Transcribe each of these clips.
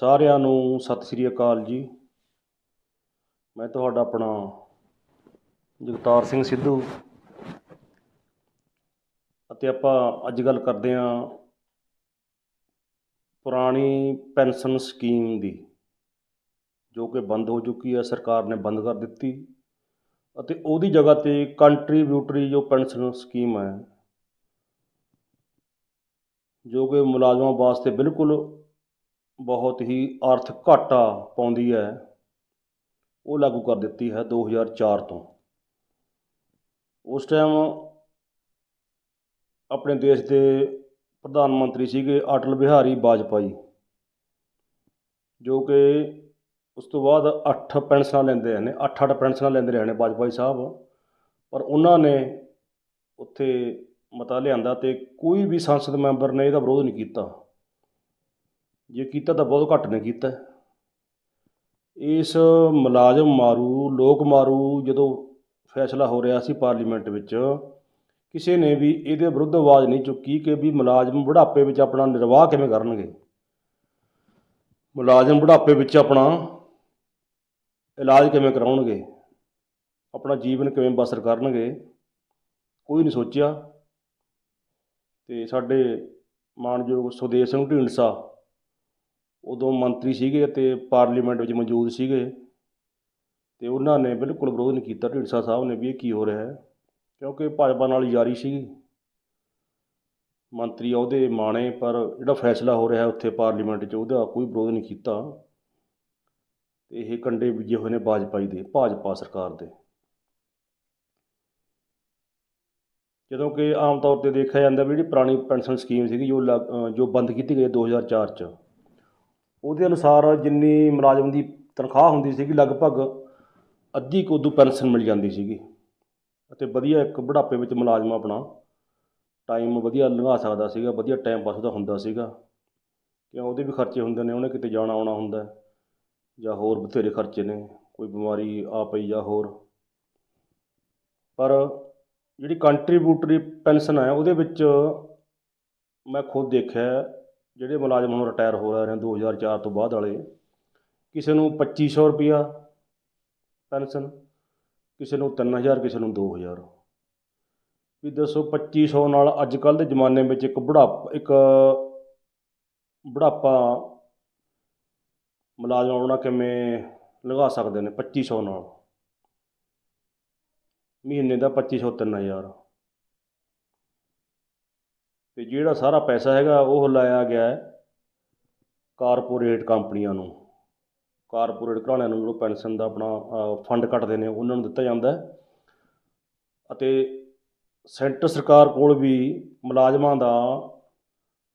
ਸਾਰਿਆਂ ਨੂੰ ਸਤਿ ਸ੍ਰੀ ਅਕਾਲ ਜੀ। ਮੈਂ ਤੁਹਾਡਾ ਆਪਣਾ ਜਗਤਾਰ ਸਿੰਘ ਸਿੱਧੂ। ਅਤੇ ਆਪਾਂ ਅੱਜ ਗੱਲ ਕਰਦੇ ਹਾਂ ਪੁਰਾਣੀ ਪੈਨਸ਼ਨ ਸਕੀਮ ਦੀ, ਜੋ ਕਿ ਬੰਦ ਹੋ ਚੁੱਕੀ ਹੈ, ਸਰਕਾਰ ਨੇ ਬੰਦ ਕਰ ਦਿੱਤੀ। ਅਤੇ ਉਹਦੀ ਜਗ੍ਹਾ 'ਤੇ ਕੰਟਰੀਬਿਊਟਰੀ ਜੋ ਪੈਨਸ਼ਨ ਸਕੀਮ ਹੈ, ਜੋ ਕਿ ਮੁਲਾਜ਼ਮਾਂ ਵਾਸਤੇ ਬਿਲਕੁਲ ਬਹੁਤ ਹੀ ਆਰਥਿਕ ਘਾਟਾ ਪਾਉਂਦੀ ਹੈ। ਉਹ ਲਾਗੂ ਕਰ ਦਿੱਤੀ ਹੈ 2004 ਤੋਂ। ਉਸ ਟਾਈਮ ਆਪਣੇ ਦੇਸ਼ ਦੇ ਪ੍ਰਧਾਨ ਮੰਤਰੀ ਸੀਗੇ ਅਟਲ ਬਿਹਾਰੀ ਵਾਜਪਾਈ ਜੋ ਕਿ ਉਸ ਤੋਂ ਬਾਅਦ 8 ਪੈਨਸ਼ਨਾਂ ਲੈਂਦੇ ਨੇ 8-8 ਪੈਨਸ਼ਨਾਂ ਲੈਂਦੇ ਰਹੇ ਨੇ ਵਾਜਪਾਈ ਸਾਹਿਬ। ਪਰ ਉਹਨਾਂ ਨੇ ਉੱਥੇ ਮਤਾ ਲਿਆਂਦਾ ਤੇ ਕੋਈ ਵੀ ਸੰਸਦ ਮੈਂਬਰ ਨੇ ਇਹਦਾ ਵਿਰੋਧ ਨਹੀਂ ਕੀਤਾ। ਜੇ ਕੀਤਾ ਤਾਂ ਬਹੁਤ ਘੱਟ ਨੇ ਕੀਤਾ। ਇਸ ਮੁਲਾਜ਼ਮ ਮਾਰੂ, ਲੋਕ ਮਾਰੂ ਜਦੋਂ ਫੈਸਲਾ ਹੋ ਰਿਹਾ ਸੀ ਪਾਰਲੀਮੈਂਟ ਵਿੱਚ, ਕਿਸੇ ਨੇ ਵੀ ਇਹਦੇ ਵਿਰੁੱਧ ਆਵਾਜ਼ ਨਹੀਂ ਚੁੱਕੀ ਕਿ ਵੀ ਮੁਲਾਜ਼ਮ ਬੁਢਾਪੇ ਵਿੱਚ ਆਪਣਾ ਨਿਰਵਾਹ ਕਿਵੇਂ ਕਰਨਗੇ। ਮੁਲਾਜ਼ਮ ਬੁਢਾਪੇ ਵਿੱਚ ਆਪਣਾ ਇਲਾਜ ਕਿਵੇਂ ਕਰਾਉਣਗੇ, ਆਪਣਾ ਜੀਵਨ ਕਿਵੇਂ ਬਸਰ ਕਰਨਗੇ, ਕੋਈ ਨਹੀਂ ਸੋਚਿਆ। ਤੇ ਸਾਡੇ ਮਾਨਯੋਗ ਸੁਦੇਵ ਸਿੰਘ ਢੀਂਡਸਾ ਉਦੋਂ ਮੰਤਰੀ ਸੀਗੇ ਅਤੇ ਪਾਰਲੀਮੈਂਟ ਵਿੱਚ ਮੌਜੂਦ ਸੀਗੇ। ਤੇ ਉਹਨਾਂ ਨੇ ਬਿਲਕੁਲ ਵਿਰੋਧ ਨਹੀਂ ਕੀਤਾ। ਢੀਂਡਸਾ ਸਾਹਿਬ ਨੇ ਵੀ ਇਹ ਕੀ ਹੋ ਰਿਹਾ ਹੈ? ਕਿਉਂਕਿ ਭਾਜਪਾ ਨਾਲ ਯਾਰੀ ਸੀਗੀ। ਮੰਤਰੀ ਉਹਦੇ ਮਾਣੇ ਪਰ ਜਿਹੜਾ ਫੈਸਲਾ ਹੋ ਰਿਹਾ ਉੱਥੇ ਪਾਰਲੀਮੈਂਟ 'ਚ ਉਹਦਾ ਕੋਈ ਵਿਰੋਧ ਨਹੀਂ ਕੀਤਾ। ਤੇ ਇਹ ਕੰਡੇ ਬੀਜੇ ਹੋਏ ਨੇ ਵਾਜਪਾਈ ਦੇ ਭਾਜਪਾ ਸਰਕਾਰ ਦੇ। ਜਦੋਂ ਕਿ ਆਮ ਤੌਰ 'ਤੇ ਦੇਖਿਆ ਜਾਂਦਾ ਵੀ ਜਿਹੜੀ ਪੁਰਾਣੀ ਪੈਨਸ਼ਨ ਸਕੀਮ ਸੀਗੀ ਜੋ ਲੱਗ- ਅ, ਜੋ ਬੰਦ ਕੀਤੀ ਗਈ 2004 'ਚ ਉਹਦੇ ਅਨੁਸਾਰ ਜਿੰਨੀ ਮੁਲਾਜ਼ਮ ਦੀ ਤਨਖਾਹ ਹੁੰਦੀ ਸੀਗੀ, ਲਗਭਗ ਅੱਧੀ ਕੁ ਉਦੋਂ ਪੈਨਸ਼ਨ ਮਿਲ ਜਾਂਦੀ ਸੀਗੀ। ਅਤੇ ਵਧੀਆ ਇੱਕ ਬੁਢਾਪੇ ਵਿੱਚ ਮੁਲਾਜ਼ਮ ਆਪਣਾ ਟਾਈਮ ਵਧੀਆ ਲੰਘਾ ਸਕਦਾ ਸੀਗਾ, ਵਧੀਆ ਟਾਈਮ ਪਾਸ ਉਹਦਾ ਹੁੰਦਾ ਸੀਗਾ। ਕਿਉਂ? ਉਹਦੇ ਵੀ ਖਰਚੇ ਹੁੰਦੇ ਨੇ, ਉਹਨੇ ਕਿਤੇ ਜਾਣਾ ਆਉਣਾ ਹੁੰਦਾ ਜਾਂ ਹੋਰ ਬਥੇਰੇ ਖਰਚੇ ਨੇ, ਕੋਈ ਬਿਮਾਰੀ ਆ ਪਈ ਜਾਂ ਹੋਰ। ਪਰ ਜਿਹੜੀ ਕੰਟਰੀਬਿਊਟਰੀ ਪੈਨਸ਼ਨ ਹੈ, ਉਹਦੇ ਵਿੱਚ ਮੈਂ ਖੁਦ ਦੇਖਿਆ ਜਿਹੜੇ ਮੁਲਾਜ਼ਮ ਹੁਣ ਰਿਟਾਇਰ ਹੋ ਰਹੇ ਨੇ 2004 ਤੋਂ ਬਾਅਦ ਵਾਲੇ, ਕਿਸੇ ਨੂੰ 2500 ਰੁਪਿਆ ਪੈਨਸ਼ਨ, ਕਿਸੇ ਨੂੰ 3000 ਕਿਸੇ ਨੂੰ 2000 ਵੀ ਦੱਸੋ 2500 ਨਾਲ ਅੱਜ ਕੱਲ੍ਹ ਦੇ ਜ਼ਮਾਨੇ ਵਿੱਚ ਇੱਕ ਬੁਢਾਪਾ ਇੱਕ ਬੁਢਾਪਾ ਮੁਲਾਜ਼ਮ ਆਪਣਾ ਕਿਵੇਂ ਲਗਾ ਸਕਦੇ ਨੇ 2500 ਨਾਲ? ਮਹੀਨੇ ਦਾ 2500 3000 ਅਤੇ ਜਿਹੜਾ ਸਾਰਾ ਪੈਸਾ ਹੈਗਾ ਉਹ ਲਾਇਆ ਗਿਆ ਕਾਰਪੋਰੇਟ ਕੰਪਨੀਆਂ ਨੂੰ। ਕਾਰਪੋਰੇਟ ਘਰਾਣਿਆਂ ਨੂੰ ਜਿਹੜਾ ਪੈਨਸ਼ਨ ਦਾ ਆਪਣਾ ਫੰਡ ਕੱਟਦੇ ਨੇ, ਉਹਨਾਂ ਨੂੰ ਦਿੱਤਾ ਜਾਂਦਾ ਅਤੇ ਸੈਂਟਰ ਸਰਕਾਰ ਕੋਲ ਵੀ ਮੁਲਾਜ਼ਮਾਂ ਦਾ,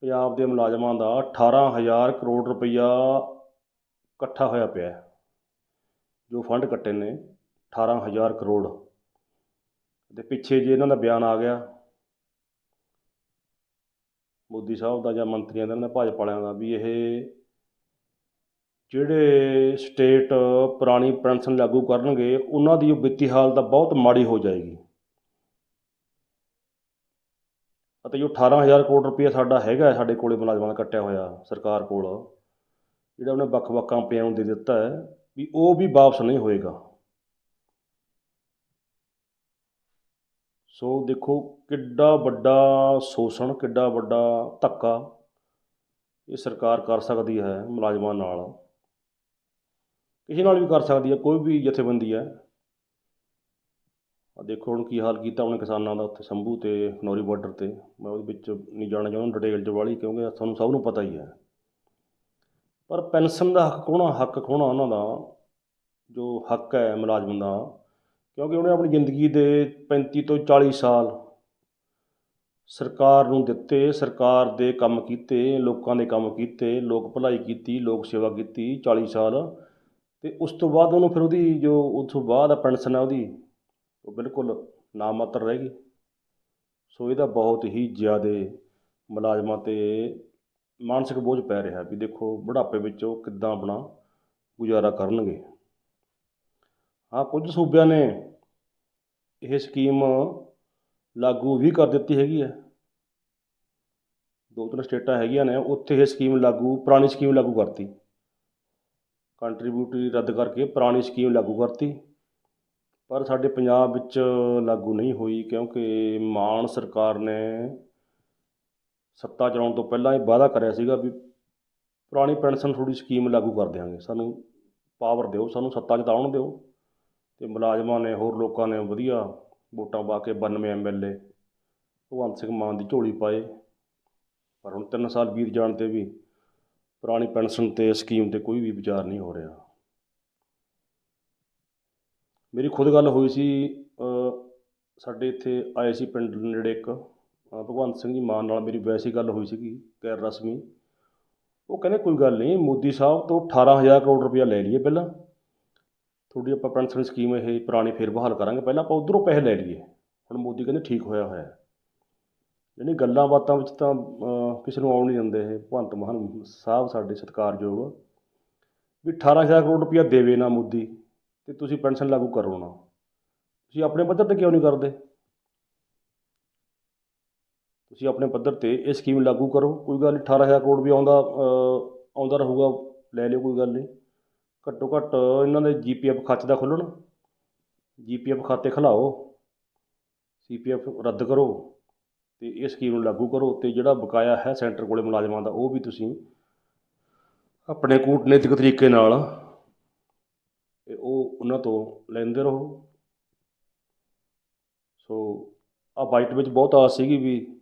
ਪੰਜਾਬ ਦੇ ਮੁਲਾਜ਼ਮਾਂ ਦਾ 18000 ਕਰੋੜ ਰੁਪਈਆ ਇਕੱਠਾ ਹੋਇਆ ਪਿਆ ਜੋ ਫੰਡ ਕੱਟੇ ਨੇ 18000 ਕਰੋੜ। ਤੇ ਪਿੱਛੇ ਜੇ ਇਹਨਾਂ ਦਾ ਬਿਆਨ ਆ ਗਿਆ ਮੋਦੀ ਸਾਹਿਬ ਦਾ ਜਾਂ ਮੰਤਰੀਆਂ ਦਾ, ਇਹਨਾਂ ਦਾ ਭਾਜਪਾ ਵਾਲਿਆਂ ਦਾ, ਵੀ ਇਹ ਜਿਹੜੇ ਸਟੇਟ ਪੁਰਾਣੀ ਪੈਨਸ਼ਨ ਲਾਗੂ ਕਰਨਗੇ, ਉਹਨਾਂ ਦੀ ਉਹ ਵਿੱਤੀ ਹਾਲਤ ਬਹੁਤ ਮਾੜੀ ਹੋ ਜਾਏਗੀ। ਅਤੇ ਜੋ 18000 ਕਰੋੜ ਰੁਪਏ ਸਾਡਾ ਹੈਗਾ, ਸਾਡੇ ਕੋਲੇ ਮੁਲਾਜ਼ਮਾਂ ਦਾ ਕੱਟਿਆ ਹੋਇਆ ਸਰਕਾਰ ਕੋਲ, ਜਿਹੜਾ ਉਹਨੇ ਵੱਖ-ਵੱਖ ਕੰਪਨੀਆਂ ਨੂੰ ਦੇ ਦਿੱਤਾ ਹੈ, ਵੀ ਉਹ ਵੀ ਵਾਪਸ ਨਹੀਂ ਹੋਏਗਾ। ਸੋ ਦੇਖੋ ਕਿੱਡਾ ਵੱਡਾ ਸ਼ੋਸ਼ਣ, ਕਿੱਡਾ ਵੱਡਾ ਧੱਕਾ ਇਹ ਸਰਕਾਰ ਕਰ ਸਕਦੀ ਹੈ ਮੁਲਾਜ਼ਮਾਂ ਨਾਲ। ਕਿਸੇ ਨਾਲ ਵੀ ਕਰ ਸਕਦੀ ਹੈ, ਕੋਈ ਵੀ ਜਥੇਬੰਦੀ ਹੈ। ਆ ਦੇਖੋ ਹੁਣ ਕੀ ਹਾਲ ਕੀਤਾ ਉਹਨੇ ਕਿਸਾਨਾਂ ਦਾ ਉੱਥੇ ਸੰਭੂ ਤੇ ਖਨੌਰੀ ਬਾਰਡਰ ਤੇ। ਮੈਂ ਉਹਦੇ ਵਿੱਚ ਨਹੀਂ ਜਾਣਾ ਚਾਹੁੰਦਾ, ਡਿਟੇਲ 'ਚ ਵਾਲੀ, ਕਿਉਂਕਿ ਤੁਹਾਨੂੰ ਸਭ ਨੂੰ ਪਤਾ ਹੀ ਹੈ। ਪਰ ਪੈਨਸ਼ਨ ਦਾ ਹੱਕ ਖੋਣਾ ਹੱਕ ਖੋਣਾ ਉਹਨਾਂ ਦਾ, ਜੋ ਹੱਕ ਹੈ ਮੁਲਾਜ਼ਮ ਦਾ। ਕਿਉਂਕਿ ਉਹਨੇ ਆਪਣੀ ਜ਼ਿੰਦਗੀ ਦੇ 35 ਤੋਂ 40 ਸਾਲ ਸਰਕਾਰ ਨੂੰ ਦਿੱਤੇ, ਸਰਕਾਰ ਦੇ ਕੰਮ ਕੀਤੇ, ਲੋਕਾਂ ਦੇ ਕੰਮ ਕੀਤੇ, ਲੋਕ ਭਲਾਈ ਕੀਤੀ, ਲੋਕ ਸੇਵਾ ਕੀਤੀ 40 ਸਾਲ। ਤੇ ਉਸ ਤੋਂ ਬਾਅਦ ਉਹਨੂੰ ਫਿਰ ਉਹਦੀ ਜੋ ਉਸ ਤੋਂ ਬਾਅਦ ਆ ਪੈਨਸ਼ਨ ਹੈ ਉਹਦੀ ਉਹ ਬਿਲਕੁਲ ਨਾਮਾਤਰ ਰਹਿ ਗਈ। ਸੋ ਇਹਦਾ ਬਹੁਤ ਹੀ ਜ਼ਿਆਦਾ ਮੁਲਾਜ਼ਮਾਂ 'ਤੇ ਮਾਨਸਿਕ ਬੋਝ ਪੈ ਰਿਹਾ ਵੀ ਦੇਖੋ ਬੁਢਾਪੇ ਵਿੱਚ ਉਹ ਕਿੱਦਾਂ ਆਪਣਾ ਗੁਜ਼ਾਰਾ ਕਰਨਗੇ। ਹਾਂ, ਕੁਝ ਸੂਬਿਆਂ ਨੇ ਇਹ ਸਕੀਮ ਲਾਗੂ ਵੀ ਕਰ ਦਿੱਤੀ ਹੈਗੀ ਹੈ। ਦੋ ਤਿੰਨ ਸਟੇਟਾਂ ਹੈਗੀਆਂ ਨੇ, ਉੱਥੇ ਇਹ ਸਕੀਮ ਲਾਗੂ, ਪੁਰਾਣੀ ਸਕੀਮ ਲਾਗੂ ਕਰਤੀ। ਕੰਟਰੀਬਿਊਟਰੀ ਰੱਦ ਕਰਕੇ ਪੁਰਾਣੀ ਸਕੀਮ ਲਾਗੂ ਕਰਤੀ। ਪਰ ਸਾਡੇ ਪੰਜਾਬ ਵਿੱਚ ਲਾਗੂ ਨਹੀਂ ਹੋਈ ਕਿਉਂਕਿ ਮਾਨ ਸਰਕਾਰ ਨੇ ਸੱਤਾ ਚਲਾਉਣ ਤੋਂ ਪਹਿਲਾਂ ਇਹ ਵਾਅਦਾ ਕਰਿਆ ਸੀਗਾ ਵੀ ਪੁਰਾਣੀ ਪੈਨਸ਼ਨ ਥੋੜੀ ਸਕੀਮ ਲਾਗੂ ਕਰ ਦਿਆਂਗੇ। ਸਾਨੂੰ ਪਾਵਰ ਦਿਓ, ਸਾਨੂੰ ਸੱਤਾ 'ਚ ਤਾਂ ਦਿਓ। ਅਤੇ ਮੁਲਾਜ਼ਮਾਂ ਨੇ, ਹੋਰ ਲੋਕਾਂ ਨੇ ਵਧੀਆ ਵੋਟਾਂ ਪਾ ਕੇ ਬਾਨਵੇਂ M L A Bhagwant Singh Mann ਦੀ ਝੋਲੀ ਪਾਏ। ਪਰ ਹੁਣ ਤਿੰਨ ਸਾਲ ਬੀਤ ਜਾਣ 'ਤੇ ਵੀ ਪੁਰਾਣੀ ਪੈਨਸ਼ਨ 'ਤੇ ਸਕੀਮ 'ਤੇ ਕੋਈ ਵੀ ਵਿਚਾਰ ਨਹੀਂ ਹੋ ਰਿਹਾ। ਮੇਰੀ ਖੁਦ ਗੱਲ ਹੋਈ ਸੀ ਸਾਡੇ ਇੱਥੇ ਆਏ ਸੀ ਪਿੰਡ ਨੇੜੇ ਇੱਕ ਭਗਵੰਤ ਸਿੰਘ ਜੀ ਮਾਨ ਨਾਲ ਮੇਰੀ ਵੈਸੀ ਗੱਲ ਹੋਈ ਸੀਗੀ, ਗੈਰ ਰਸਮੀ। ਉਹ ਕਹਿੰਦੇ, ਕੋਈ ਗੱਲ ਨਹੀਂ, ਮੋਦੀ ਸਾਹਿਬ ਤੋਂ 18000 ਕਰੋੜ ਰੁਪਇਆ ਲੈ ਲਈਏ ਪਹਿਲਾਂ। ਤੁਹਾਡੀ ਆਪਾਂ ਪੈਨਸ਼ਨ ਸਕੀਮ ਇਹ ਪੁਰਾਣੀ ਫੇਰ ਬਹਾਲ ਕਰਾਂਗੇ। ਪਹਿਲਾਂ ਆਪਾਂ ਉਧਰੋਂ ਪੈਸੇ ਲੈ ਲਈਏ। ਹੁਣ ਮੋਦੀ ਕਹਿੰਦੇ ਠੀਕ ਹੋਇਆ ਹੋਇਆ। ਹੈ। ਯਾਨੀ ਗੱਲਾਂ ਬਾਤਾਂ ਵਿੱਚ ਤਾਂ ਕਿਸੇ ਨੂੰ ਆਉਣ ਨਹੀਂ ਦਿੰਦੇ ਇਹ। ਭਗਵੰਤ ਮਾਨ ਸਾਹਿਬ ਸਾਡੇ ਸਤਿਕਾਰਯੋਗ। ਵੀ 18000 ਕਰੋੜ ਰੁਪਇਆ ਦੇਵੇ ਨਾ ਮੋਦੀ, ਤੇ ਤੁਸੀਂ ਪੈਨਸ਼ਨ ਲਾਗੂ ਕਰੋ ਨਾ। ਤੁਸੀਂ ਆਪਣੇ ਪੱਧਰ ਤੇ ਕਿਉਂ ਨਹੀਂ ਕਰਦੇ? ਤੁਸੀਂ ਆਪਣੇ ਪੱਧਰ ਤੇ ਇਹ ਸਕੀਮ ਲਾਗੂ ਕਰੋ। ਕੋਈ ਗੱਲ ਨਹੀਂ 18000 ਕਰੋੜ ਵੀ ਆਉਂਦਾ ਆਉਂਦਾ ਰਹੂਗਾ। ਲੈ ਲਿਓ, ਕੋਈ ਗੱਲ ਨਹੀਂ ਘੱਟੋ ਘੱਟ ਇਹਨਾਂ ਦੇ ਜੀਪੀਐਫ ਖਾਤੇ ਦਾ ਖੋਲ੍ਹਣ ਜੀਪੀਐਫ ਖਾਤੇ ਖੁਲਾਓ ਸੀਪੀਐਫ ਰੱਦ ਕਰੋ ਤੇ ਇਹ ਸਕੀਮ ਨੂੰ ਲਾਗੂ ਕਰੋ ਤੇ ਜਿਹੜਾ ਬਕਾਇਆ ਹੈ ਸੈਂਟਰ ਕੋਲੇ ਮੁਲਾਜ਼ਮਾਂ ਦਾ ਉਹ ਵੀ ਤੁਸੀਂ ਆਪਣੇ ਕੂਟਨੀਤਿਕ ਤਰੀਕੇ ਨਾਲ ਇਹ ਉਹ ਉਹਨਾਂ ਤੋਂ ਲੈਂਦੇ ਰਹੋ। ਸੋ ਆ ਬਾਈਟ ਵਿੱਚ ਬਹੁਤ ਆਸ ਸੀਗੀ ਵੀ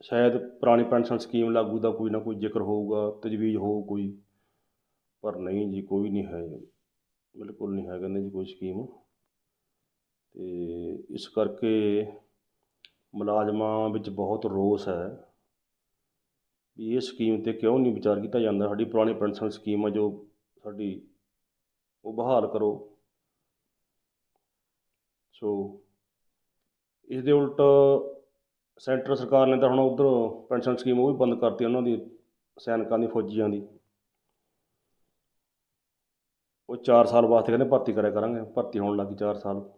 ਸ਼ਾਇਦ ਪੁਰਾਣੀ ਪੈਨਸ਼ਨ ਸਕੀਮ ਲਾਗੂ ਦਾ ਕੋਈ ਨਾ ਕੋਈ ਜ਼ਿਕਰ ਹੋਊਗਾ, ਤਜਵੀਜ਼ ਹੋਊ ਕੋਈ। ਪਰ ਨਹੀਂ ਜੀ, ਕੋਈ ਨਹੀਂ ਹੈ। ਬਿਲਕੁਲ ਨਹੀਂ ਹੈ ਕਹਿੰਦੇ ਜੀ ਕੋਈ ਸਕੀਮ। ਅਤੇ ਇਸ ਕਰਕੇ ਮੁਲਾਜ਼ਮਾਂ ਵਿੱਚ ਬਹੁਤ ਰੋਸ ਹੈ ਵੀ ਇਹ ਸਕੀਮ 'ਤੇ ਕਿਉਂ ਨਹੀਂ ਵਿਚਾਰ ਕੀਤਾ ਜਾਂਦਾ। ਸਾਡੀ ਪੁਰਾਣੀ ਪੈਨਸ਼ਨ ਸਕੀਮ ਆ ਜੋ ਸਾਡੀ, ਉਹ ਬਹਾਲ ਕਰੋ। ਸੋ ਇਸ ਦੇ ਉਲਟ ਸੈਂਟਰ ਸਰਕਾਰ ਨੇ ਤਾਂ ਹੁਣ ਉਧਰ ਪੈਨਸ਼ਨ ਸਕੀਮ ਉਹ ਵੀ ਬੰਦ ਕਰਤੀ, ਉਹਨਾਂ ਦੀ ਸੈਨਿਕਾਂ ਦੀ ਫੌਜੀਆਂ ਦੀ। ਉਹ 4 ਸਾਲ ਵਾਸਤੇ ਕਹਿੰਦੇ ਭਰਤੀ ਕਰਿਆ ਕਰਾਂਗੇ, ਭਰਤੀ ਹੋਣ ਲੱਗੀ 4 ਸਾਲ।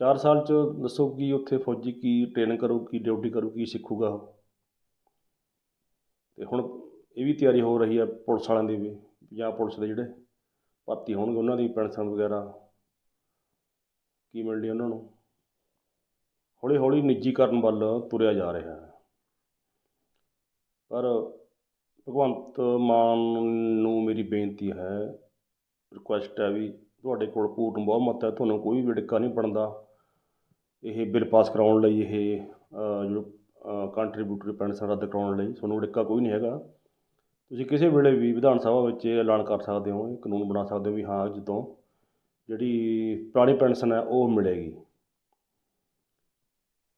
4 ਸਾਲ ਚ ਦੱਸੋ ਕਿ ਉੱਥੇ ਫੌਜੀ ਕੀ ਟ੍ਰੇਨਿੰਗ ਕਰੂ, ਕੀ ਡਿਊਟੀ ਕਰੂ, ਕੀ ਸਿੱਖੂਗਾ ਉਹ। ਤੇ ਹੁਣ ਇਹ ਵੀ ਤਿਆਰੀ ਹੋ ਰਹੀ ਹੈ ਪੁਲਿਸ ਵਾਲਿਆਂ ਦੀ ਵੀ ਪੰਜਾਬ ਪੁਲਿਸ ਦੇ ਜਿਹੜੇ ਭਰਤੀ ਹੋਣਗੇ ਉਹਨਾਂ ਦੀ ਪੈਨਸ਼ਨ ਵਗੈਰਾ। ਕੀ ਮਿਲਣੀ ਉਹਨਾਂ ਨੂੰ? ਹੌਲੀ ਹੌਲੀ ਨਿੱਜੀਕਰਨ ਵੱਲ ਤੁਰਿਆ ਜਾ ਰਿਹਾ ਹੈ। ਪਰ ਭਗਵੰਤ ਮਾਨ ਨੂੰ ਮੇਰੀ ਬੇਨਤੀ ਹੈ ਰਿਕੁਐਸਟ ਹੈ ਵੀ ਤੁਹਾਡੇ ਕੋਲ ਪੂਰਨ ਬਹੁਮਤ ਹੈ, ਤੁਹਾਨੂੰ ਕੋਈ ਵੀ ਡਿੱਕਾ ਨਹੀਂ ਬਣਦਾ। ਇਹ ਬਿੱਲ ਪਾਸ ਕਰਾਉਣ ਲਈ ਇਹ ਜੋ ਕੰਟਰੀਬਿਊਟਰੀ ਪੈਨਸ਼ਨ ਰੱਦ ਕਰਾਉਣ ਲਈ ਤੁਹਾਨੂੰ ਡਿੱਕਾ ਕੋਈ ਨਹੀਂ ਹੈਗਾ। ਤੁਸੀਂ ਕਿਸੇ ਵੇਲੇ ਵੀ ਵਿਧਾਨ ਸਭਾ ਵਿੱਚ ਇਹ ਐਲਾਨ ਕਰ ਸਕਦੇ ਹੋ, ਇਹ ਕਾਨੂੰਨ ਬਣਾ ਸਕਦੇ ਹੋ ਵੀ ਹਾਂ ਅੱਜ ਤੋਂ ਜਿਹੜੀ ਪੁਰਾਣੀ ਪੈਨਸ਼ਨ ਹੈ ਉਹ ਮਿਲੇਗੀ।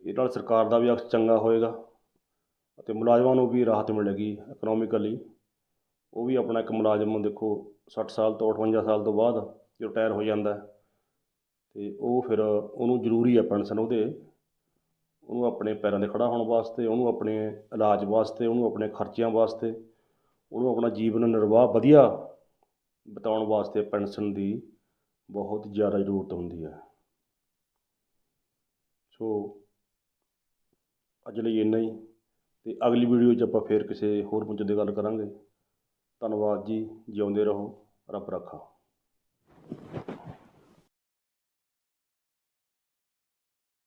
ਇਹ ਨਾਲ ਸਰਕਾਰ ਦਾ ਵੀ ਅਕਸ ਚੰਗਾ ਹੋਏਗਾ ਅਤੇ ਮੁਲਾਜ਼ਮਾਂ ਨੂੰ ਵੀ ਰਾਹਤ ਮਿਲੇਗੀ ਇਕਨੋਮਿਕਲੀ ਉਹ ਵੀ ਆਪਣਾ ਇੱਕ ਮੁਲਾਜ਼ਮ ਦੇਖੋ ਸੱਠ ਸਾਲ ਤੋਂ 58 ਸਾਲ ਤੋਂ ਬਾਅਦ ਜੇ ਰਿਟਾਇਰ ਹੋ ਜਾਂਦਾ ਅਤੇ ਉਹ ਫਿਰ ਉਹਨੂੰ ਜ਼ਰੂਰੀ ਹੈ ਪੈਨਸ਼ਨ ਉਹਦੇ। ਉਹਨੂੰ ਆਪਣੇ ਪੈਰਾਂ 'ਤੇ ਖੜ੍ਹਾ ਹੋਣ ਵਾਸਤੇ, ਉਹਨੂੰ ਆਪਣੇ ਇਲਾਜ ਵਾਸਤੇ, ਉਹਨੂੰ ਆਪਣੇ ਖਰਚਿਆਂ ਵਾਸਤੇ, ਉਹਨੂੰ ਆਪਣਾ ਜੀਵਨ ਨਿਰਵਾਹ ਵਧੀਆ ਬਿਤਾਉਣ ਵਾਸਤੇ ਪੈਨਸ਼ਨ ਦੀ ਬਹੁਤ ਜ਼ਿਆਦਾ ਜ਼ਰੂਰਤ ਹੁੰਦੀ ਹੈ। ਸੋ ਅੱਜ ਲਈ ਇੰਨਾ ਹੀ ਅਤੇ ਅਗਲੀ ਵੀਡੀਓ 'ਚ ਆਪਾਂ ਫੇਰ ਕਿਸੇ ਹੋਰ ਮੁੱਦੇ 'ਤੇ ਗੱਲ ਕਰਾਂਗੇ। ਧੰਨਵਾਦ ਜੀ ਜਿਉਂਦੇ ਰਹੋ ਰੱਬ ਰਾਖਾ।